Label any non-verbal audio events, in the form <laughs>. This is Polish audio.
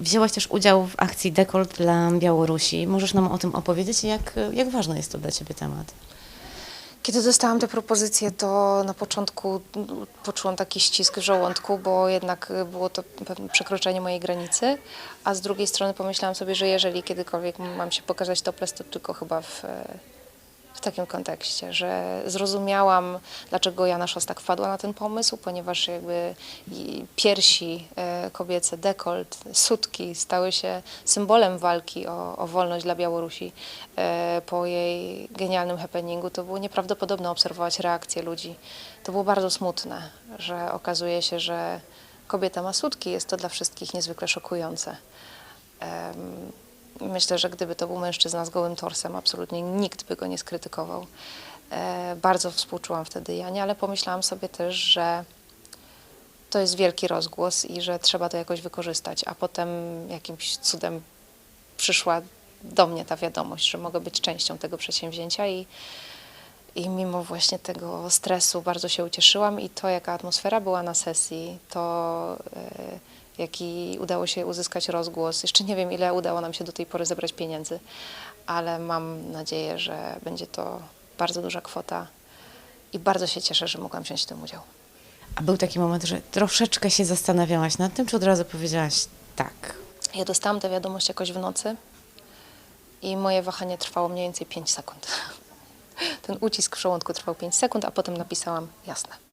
Wzięłaś też udział w akcji Dekolt dla Białorusi. Możesz nam o tym opowiedzieć? Jak, jak ważny jest to dla Ciebie temat? Kiedy dostałam tę propozycję, to na początku mm, poczułam taki ścisk w żołądku, bo jednak y, było to pewne przekroczenie mojej granicy, a z drugiej strony pomyślałam sobie, że jeżeli kiedykolwiek mam się pokazać topless, to tylko chyba w, e, w takim kontekście, że zrozumiałam, dlaczego Jana Szostak wpadła na ten pomysł, ponieważ jakby piersi e, kobiece, dekolt, sutki stały się symbolem walki o, o wolność dla Białorusi. E, Po jej genialnym happeningu to było nieprawdopodobne obserwować reakcje ludzi. To było bardzo smutne, że okazuje się, że kobieta ma sutki, jest to dla wszystkich niezwykle szokujące. Myślę, że gdyby to był mężczyzna z gołym torsem, absolutnie nikt by go nie skrytykował. E, Bardzo współczułam wtedy Janie, ale pomyślałam sobie też, że to jest wielki rozgłos i że trzeba to jakoś wykorzystać. A potem jakimś cudem przyszła do mnie ta wiadomość, że mogę być częścią tego przedsięwzięcia i, i mimo właśnie tego stresu bardzo się ucieszyłam i to, jaka atmosfera była na sesji, to e, jaki udało się uzyskać rozgłos. Jeszcze nie wiem, ile udało nam się do tej pory zebrać pieniędzy, ale mam nadzieję, że będzie to bardzo duża kwota i bardzo się cieszę, że mogłam wziąć w tym udział. A był taki moment, że troszeczkę się zastanawiałaś nad tym, czy od razu powiedziałaś tak? Ja dostałam tę wiadomość jakoś w nocy i moje wahanie trwało mniej więcej 5 sekund. <laughs> Ten ucisk w żołądku trwał 5 sekund, a potem napisałam jasne.